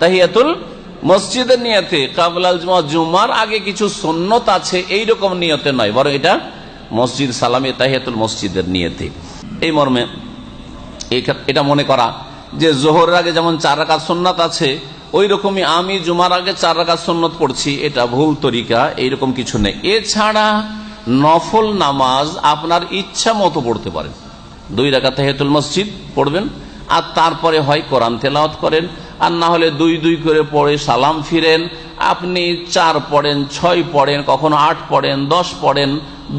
তাহিয়াতুল মসজিদের নিয়তে কাবলাল জুমা জুমার আগে কিছু সন্ন্যত আছে এই রকম নিয়তে নয়, বরং এটা মসজিদ সালামে তাহিয়াতুল মসজিদের নিয়তে। এই মর্মে এটা মনে করা যে জোহরের আগে যেমন চার রাকাত সন্ন্যত আছে ওই রকমই আমি জুমার আগে চার রাকাত সন্ন্যত পড়ছি, এটা ভুল তরিকা, এইরকম কিছু নেই। এছাড়া নফল নামাজ আপনার ইচ্ছা মতো পড়তে পারেন। দুই রাকাত তাহিয়াতুল মসজিদ পড়বেন আর তারপরে হয় কোরআন তেলাওয়াত করেন। আর না হলে দুই দুই করে পড়ে সালাম ফিরেন। আপনি চার পড়েন, ছয় পড়েন, কখনো আট পড়েন, দশ পড়েন,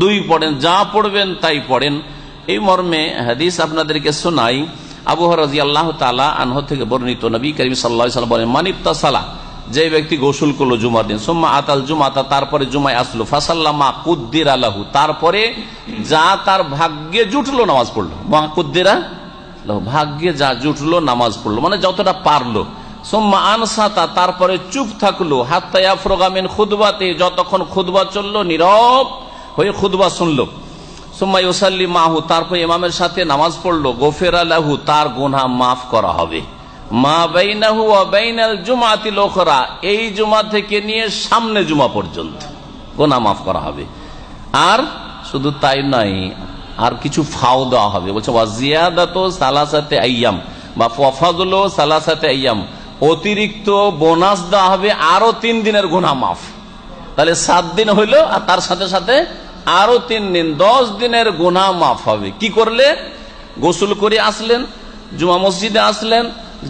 দুই পড়েন, যা পড়বেন তাই পড়েন। এই মর্মে হাদিস আপনাদেরকে শোনাই। আবু রাজি আল্লাহ তালা আনহ থেকে বর্ণিত নবী করিম সাল্লাম বলেন মানিপ্তা সালা যে ব্যক্তি গোসল করল জুমার দিন, সোম্মা আতাল জুমাতা তারপরে জুমায় আসলো ফাসাল্লামা কুদ্দির আলাহু তারপরে যা তার ভাগ্যে জুটলো নামাজ পড়ল। মা কুদ্দিরা ভাগ্যে যা জুটলো, নামাজ পড়ল। মানে যতটা পারল। সোম্মা আনসাতা, তারপরে চুপ থাকল। হাত্তায়া ফ্রোগামিন খুদবাতে, যতক্ষণ খুদবা চলল, নীরব হয়ে খুদবা শুনলো। সুম্মাই ওসাল্লি মাহু, তারপর ইমামের সাথে নামাজ পড়ল। গোফের আলাহু তার গুনা মাফ করা হবে। মা বাইনাহু বাইনাল জুমাতি লোকরা এই জুমা থেকে নিয়ে সামনে জুমা পর্যন্ত। গোনা মাফ করা হবে। আর শুধু তাই নয় আর কিছু ফাও দেওয়া হবে। বলছে ওয়াজিয়াদাত সালাসাতে আইয়াম বা ফফাদুল সালাসাতে আইয়াম অতিরিক্ত বোনাস দেওয়া হবে আরও তিন দিনের গুনা মাফ। তাহলে সাত দিন হইল আর তার সাথে সাথে আরও তিন দিন, দশ দিনের গুনা মাফ হবে। কি করলে? গোসল করে আসলেন, জুমা মসজিদে আসলেন,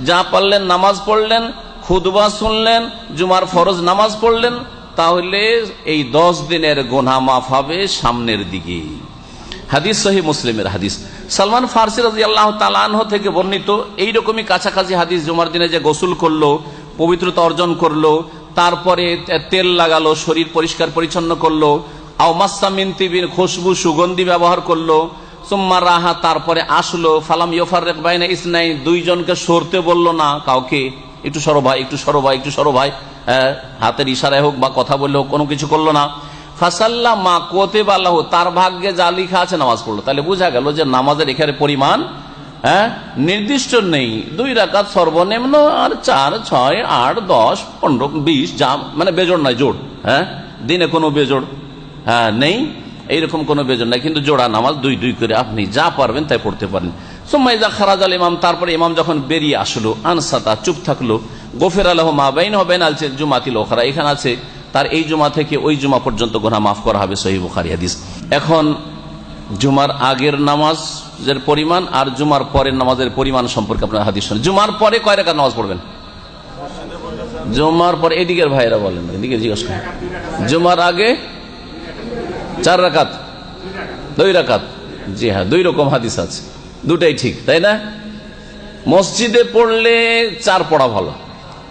যা পারলেন নামাজ পড়লেন খুদবা শুনলেন, জুমার ফরজ নামাজ পড়লেন, তাহলে এই দশ দিনের গোনা মাফ হবে সামনের দিকে। হাদিস সহি মুসলিমের হাদিস। সালমান ফার্সি রাজি আল্লাহ তালাহ থেকে বর্ণিত এইরকমই কাছাকাছি হাদিস জুমার দিনে যে গোসল করল পবিত্রতা অর্জন করল তারপরে তেল লাগালো শরীর পরিষ্কার পরিচ্ছন্ন করল আউমাসামিনতিবিন খুশবু সুগন্ধি ব্যবহার করল সুম্মা রাহা তারপরে আসলো ফালাম ইয়ফার বাইনা ইসনাই দুইজনকে সরতে বলল না কাউকে একটু সরো ভাই একটু সরো ভাই একটু সরো ভাই হ্যাঁ, হাতের ইশারায় হোক বা কথা বললেও কোনো কিছু করল না। ফাসাল্লা মা কোতে বাল্লাহ তার ভাগ্যে যা লিখা আছে নামাজ পড়ল। তাহলে বোঝা গেল যে নামাজের এখানে পরিমাণ হ্যাঁ নির্দিষ্ট নেই। দুই রাকাত সর্বনিম্ন আর চার, ছয়, আট, দশ, পনেরো, বিশ, যা মানে বেজোড় নয়, জোড় হ্যাঁ দিনে কোনো বেজোড় হ্যাঁ নেই, এইরকম কোনো বেজন নাই। কিন্তু জোড়া নামাজ দুই দুই করে আপনি যা পারবেন তাই পড়তে পারেন। সোম্মাইজা খারাজ আল ইমাম, তারপরে ইমাম যখন বেরিয়ে আসলো, আনসাতা চুপ থাকল গোফের আলহ মা বাইন হবেন আলছে জুমাতিল ওখরা এখানে আছে তার এই জুমা থেকে ওই জুমা পর্যন্ত গোনা মাফ করা হবে সহি হাদিস। এখন জুমার আগের নামাজের পরিমাণ আর জুমার পরের নামাজের পরিমাণ সম্পর্কে আপনার হাদিস শোনেন। জুমার পরে কয় রেখা নামাজ পড়বেন? জুমার পরে এদিকের ভাইরা বলেন, এদিকে জিজ্ঞেস করেন। জুমার আগে চার রাকাত, দুই রাকাত। জি হ্যাঁ দুই রকম হাদিস আছে। দুটাই ঠিক, তাই না? মসজিদে পড়লে চার পড়া ভালো।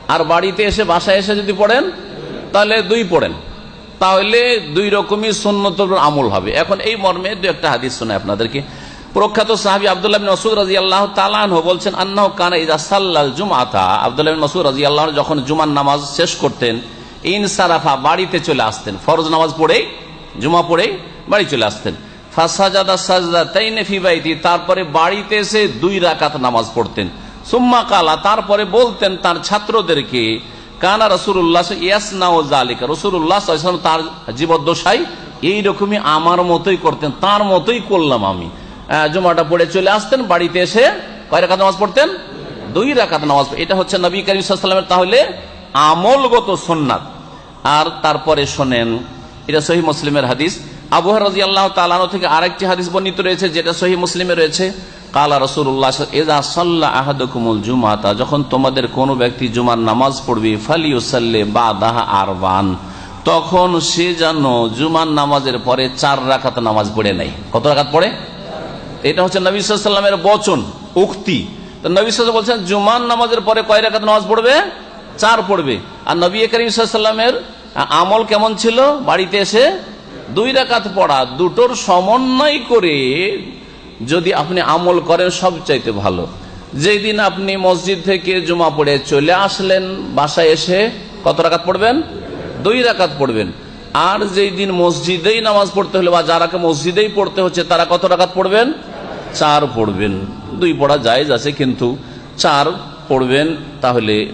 আর বাড়িতে এসে বাসায় এসে যদি পড়েন তাহলে দুই পড়েন। তাহলে দুই রকমই সন্ন্যত আমল হবে। এখন এই মর্মে দু একটা হাদিস শোনায় আপনাদেরকে। প্রখ্যাত সাহাবি আবদুল্লাহ মসুদ রাজি আল্লাহ তালাহ বলছেন, আন্নাহ কানা ইজা সাল্লাল জুমাতা আবদুল্লাহ মসুদ রাজি যখন জুমার নামাজ শেষ করতেন, ইনসারাফা বাড়িতে চলে আসতেন। ফরজ নামাজ পড়েই, জুমা পড়েই বাড়ি চলে আসতেন। ফাসাজাদা সাজদা তাই নেফি বাইতি, তারপরে বাড়িতে এসে দুই রাকাত নামাজ পড়তেন। সুম্মা কালা, তারপরে বলতেন তার ছাত্রদেরকে কানা রসুল্লাহ ইয়াসনা ও জালিকা রসুল্লাহ তার জীবদ্দশাই এইরকমই আমার মতোই করতেন, তার মতোই করলাম আমি। জুমাটা পড়ে চলে আসতেন, বাড়িতে এসে কয় রাকাত নামাজ পড়তেন? দুই রাকাত নামাজ এটা হচ্ছে নবী করিম তাহলে আমলগত সোননাথ আর তারপরে শোনেন, এটা সহি মুসলিমের হাদিস। আবুহর রাজি আল্লাহ তালানো থেকে আরেকটি হাদিস বর্ণিত রয়েছে, যেটা সহি মুসলিমে রয়েছে। কালা রসুল্লাহ এজা সাল্লাহ আহাদুকুমুল জুমাতা যখন তোমাদের কোনো ব্যক্তি জুমার নামাজ পড়বে, ফালিউসাল্লে বা দাহা আরবান তখন সে যেন জুমার নামাজের পরে চার রাকাত নামাজ পড়ে নাই কত রাকাত পড়ে? এটা হচ্ছে নবী সাল্লামের বচন, উক্তি। তো নবী বলছেন জুমান নামাজের পরে কয় রাকাত নামাজ পড়বে? চার পড়বে। আর নবী করিম সাল্লামের আমল কেমন ছিল? বাড়িতে এসে দুই রাকাত পড়া, দুটোর সমন্বয় করে যদি আপনি আমল করেন সবচাইতে ভালো। যেই দিন আপনি মসজিদ থেকে জুমা পড়ে চলে আসলেন, বাসায় এসে কত রাকাত পড়বেন? দুই রাকাত পড়বেন। আর যেই দিন মসজিদেই নামাজ পড়তে হলে বা যারাকে মসজিদেই পড়তে হচ্ছে, তারা কত রাকাত পড়বেন? চার পড়বেন। দুই পড়া জায়েজ আছে, কিন্তু চার পড়বেন, তাহলে